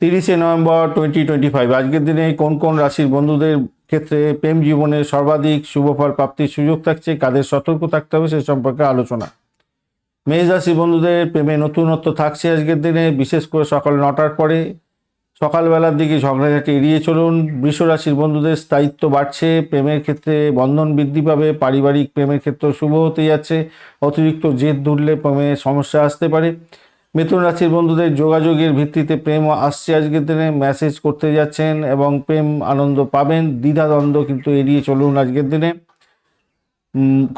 তিরিশে November twenty twenty five আজকের দিনে কোন কোন রাশির বন্ধুদের ক্ষেত্রে প্রেম জীবনে সর্বাধিক শুভফল প্রাপ্তির সুযোগ থাকছে, কাদের সতর্ক থাকতে হবে সে সম্পর্কে আলোচনা। মেষ রাশির বন্ধুদের প্রেমে নতুনত্ব থাকছে আজকের দিনে, বিশেষ করে সকাল নটার পরে। সকালবেলার দিকে ঝগড়াঝাটি এড়িয়ে চলুন। বৃষ রাশির বন্ধুদের স্থায়িত্ব বাড়ছে, প্রেমের ক্ষেত্রে বন্ধন বৃদ্ধি পাবে, পারিবারিক প্রেমের ক্ষেত্রে শুভ হতে যাচ্ছে। অতিরিক্ত জেদ ধরলে প্রেমে সমস্যা আসতে পারে। মিথুন রাশির বন্ধুদের যোগাযোগের ভিত্তিতে প্রেম আসছে আজকের দিনে। মেসেজ করতে যাচ্ছেন এবং প্রেম আনন্দ পাবেন। দ্বিধাদ্বন্দ্ব কিন্তু এড়িয়ে চলুন আজকের দিনে।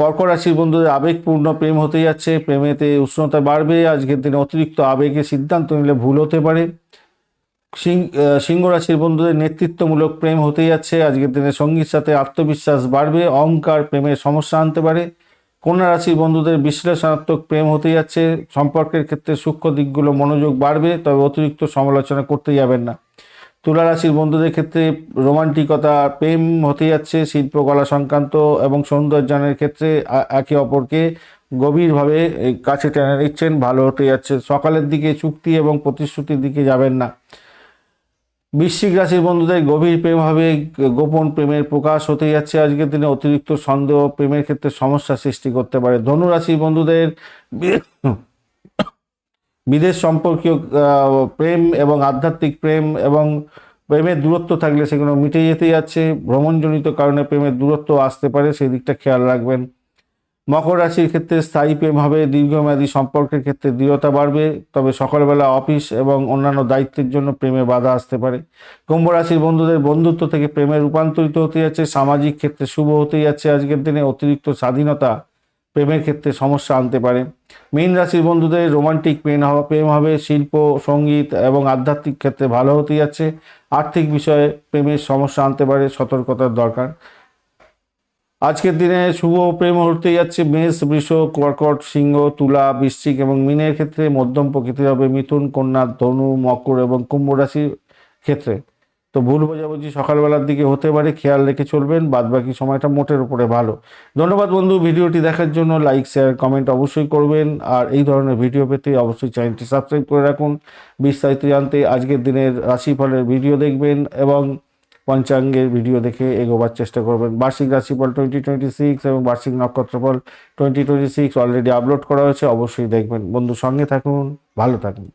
কর্ক রাশির বন্ধুদের আবেগপূর্ণ প্রেম হতে যাচ্ছে। প্রেমেতে উষ্ণতা বাড়বে। আজকের দিনে অতিরিক্ত আবেগে সিদ্ধান্ত নিলে ভুল হতে পারে। সিংহ রাশির বন্ধুদের নেতৃত্বমূলক প্রেম হতে যাচ্ছে। আজকের দিনে সঙ্গীর সাথে আত্মবিশ্বাস বাড়বে। অহংকার প্রেমের সমস্যা আনতে পারে। কন্যা রাশির বন্ধুদের বিশ্লেষণাত্মক প্রেম হতে যাচ্ছে। সম্পর্কের ক্ষেত্রে সূক্ষ্ম দিকগুলো মনোযোগ বাড়বে, তবে অতিরিক্ত সমালোচনা করতে যাবেন না। তুলা রাশির বন্ধুদের ক্ষেত্রে রোমান্টিকতা, প্রেম হতে যাচ্ছে, শিল্পকলা সংক্রান্ত এবং সৌন্দর্যায়নের ক্ষেত্রে একে অপরকে গভীরভাবে কাছে টেনে নিচ্ছেন, ভালো হতে যাচ্ছে। সকালের দিকে চুক্তি এবং প্রতিশ্রুতির দিকে যাবেন না। বৃশ্চিক রাশির বন্ধুদের গভীর প্রেম হবে, গোপন প্রেমের প্রকাশ হতে যাচ্ছে। আজকের দিনে অতিরিক্ত সন্দেহ প্রেমের ক্ষেত্রে সমস্যা সৃষ্টি করতে পারে। ধনু রাশির বন্ধুদের বিদেশ সম্পর্কীয় প্রেম এবং আধ্যাত্মিক প্রেম এবং প্রেমের দূরত্ব থাকলে সেগুলো মিটে যেতে যাচ্ছে। ভ্রমণজনিত কারণে প্রেমের দূরত্ব আসতে পারে, সেই দিকটা খেয়াল রাখবেন। মকর রাশির ক্ষেত্রে স্থায়ী প্রেম হবে, দীর্ঘমেয়াদী সম্পর্কের ক্ষেত্রে দৃঢ়তা বাড়বে, তবে সকালবেলা অফিস এবং অন্যান্য দায়িত্বের জন্য প্রেমে বাধা আসতে পারে। কুম্ভ রাশির বন্ধুদের বন্ধুত্ব থেকে প্রেমে রূপান্তরিত হতে যাচ্ছে, সামাজিক ক্ষেত্রে শুভ হতে যাচ্ছে আজকের দিনে, অতিরিক্ত স্বাধীনতা প্রেমের ক্ষেত্রে সমস্যা আনতে পারে। মীন রাশির বন্ধুদের রোমান্টিক প্রেম প্রেম হবে, শিল্প, সংগীত এবং আধ্যাত্মিক ক্ষেত্রে ভালো হতে যাচ্ছে। আর্থিক বিষয়ে প্রেমের সমস্যা আনতে পারে, সতর্কতার দরকার। আজকের দিনে শুভ প্রেম হতে যাচ্ছে মেষ, বৃষ, কর্কট, সিংহ, তুলা, বৃশ্চিক এবং মিনের ক্ষেত্রে। মধ্যম প্রকৃতির হবে মিথুন, কন্যা, ধনু, মকর এবং কুম্ভ রাশির ক্ষেত্রে। তো ভুল বোঝাবুঝি সকালবেলার দিকে হতে পারে, খেয়াল রেখে চলবেন বাদ বাকি সময়টা মোটের উপরে ভালো। ধন্যবাদ বন্ধু, ভিডিওটি দেখার জন্য লাইক, শেয়ার, কমেন্ট অবশ্যই করবেন। আর এই ধরনের ভিডিও পেতে অবশ্যই চ্যানেলটি সাবস্ক্রাইব করে রাখুন। বিস্তারিত জানতে আজকের দিনের রাশিফলের ভিডিও দেখবেন এবং পঞ্চাঙ্গের ভিডিও দেখে এগোবার চেষ্টা করবেন। বার্ষিক রাশিফল টোয়েন্টি টোয়েন্টি সিক্স এবং বার্ষিক নক্ষত্রফল twenty twenty six already upload করা হয়েছে, অবশ্যই দেখবেন। বন্ধু, সঙ্গে থাকুন, ভালো থাকুন।